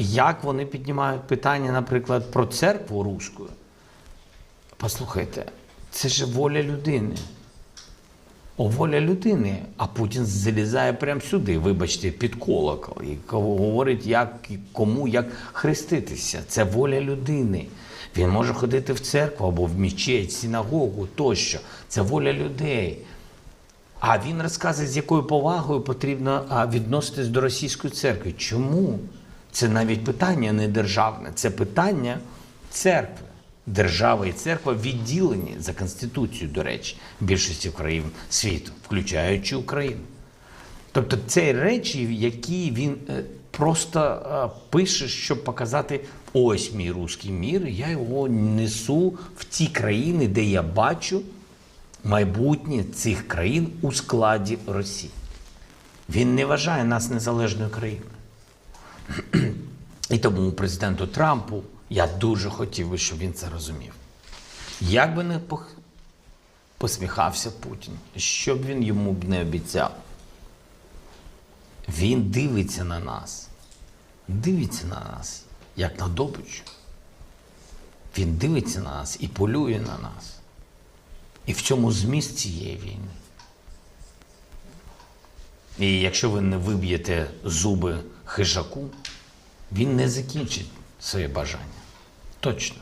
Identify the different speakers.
Speaker 1: Як вони піднімають питання, наприклад, про церкву руську? Послухайте, це ж воля людини. О, воля людини, а Путін залізає прямо сюди, вибачте, під колокол і говорить, як кому як хреститися. Це воля людини. Він може ходити в церкву або в мечеть, синагогу тощо. Це воля людей. А він розказує, з якою повагою потрібно відноситись до російської церкви. Чому? Це навіть питання не державне, це питання церкви. Держава і церква відділені за Конституцією, до речі, більшості країн світу, включаючи Україну. Тобто це речі, які він е, просто е, пише, щоб показати: ось мій руський мір, я його несу в ті країни, де я бачу майбутнє цих країн у складі Росії. Він не вважає нас незалежною країною. І тому президенту Трампу я дуже хотів би, щоб він це розумів. Як би не посміхався Путін, що б він йому б не обіцяв, він дивиться на нас, дивиться на нас, як на добич. Він дивиться на нас і полює на нас. І в цьому зміст цієї війни. І якщо ви не виб'єте зуби хижаку, він не закінчить своє бажання. Точно.